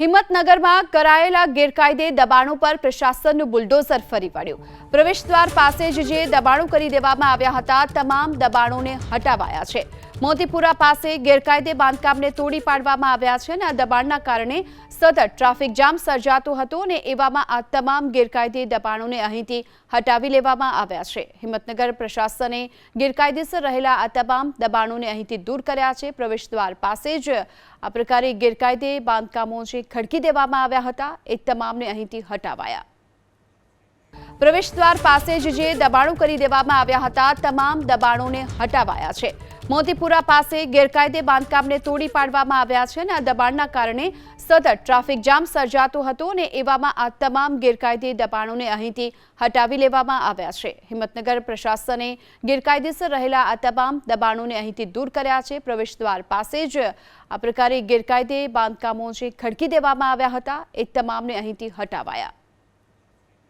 હિંમતનગરમાં કરાયેલા ગેરકાયદે દબાણો પર પ્રશાસનનું બુલડોઝર ફરી વળ્યું. પ્રવેશદ્વાર પાસે જ જે દબાણો કરી દેવામાં આવ્યા હતા, તમામ દબાણોને હટાવાયા છે. મોતીપુરા પાસે ગેરકાયદે બાંધકામને તોડી પાડવામાં આવ્યા છે અને આ દબાણના કારણે સતત ટ્રાફિક જામ સર્જાતો હતો અને એવામાં આ તમામ ગેરકાયદે દબાણોને અહીંથી હટાવી લેવામાં આવ્યા છે. હિંમતનગર પ્રશાસને ગેરકાયદેસર રહેલા આ તમામ દબાણોને અહીંથી દૂર કર્યા છે. પ્રવેશદ્વાર પાસે જ આ પ્રકારે ગેરકાયદે બાંધકામો જે ખડકી દેવામાં આવ્યા હતા. એ તમામને અહીંથી હટાવાયા. પ્રવેશદ્વાર પાસે જ જે દબાણો કરી દેવામાં આવ્યા હતા, તમામ દબાણોને હટાવાયા છે. મોતીપુરા પાસે ગેરકાયદે બાંધકામને તોડી પાડવામાં આવ્યા છે અને આ દબાણના કારણે સતત ટ્રાફિક જામ સર્જાતો હતો અને એવામાં આ તમામ ગેરકાયદે દબાણોને અહીંથી હટાવી લેવામાં આવ્યા છે. હિંમતનગર પ્રશાસને ગેરકાયદેસર રહેલા આ તમામ દબાણોને અહીંથી દૂર કર્યા છે. પ્રવેશદ્વાર પાસે જ આ પ્રકારે ગેરકાયદે બાંધકામો જે ખડકી દેવામાં આવ્યા હતા, એ તમામને અહીંથી હટાવાયા.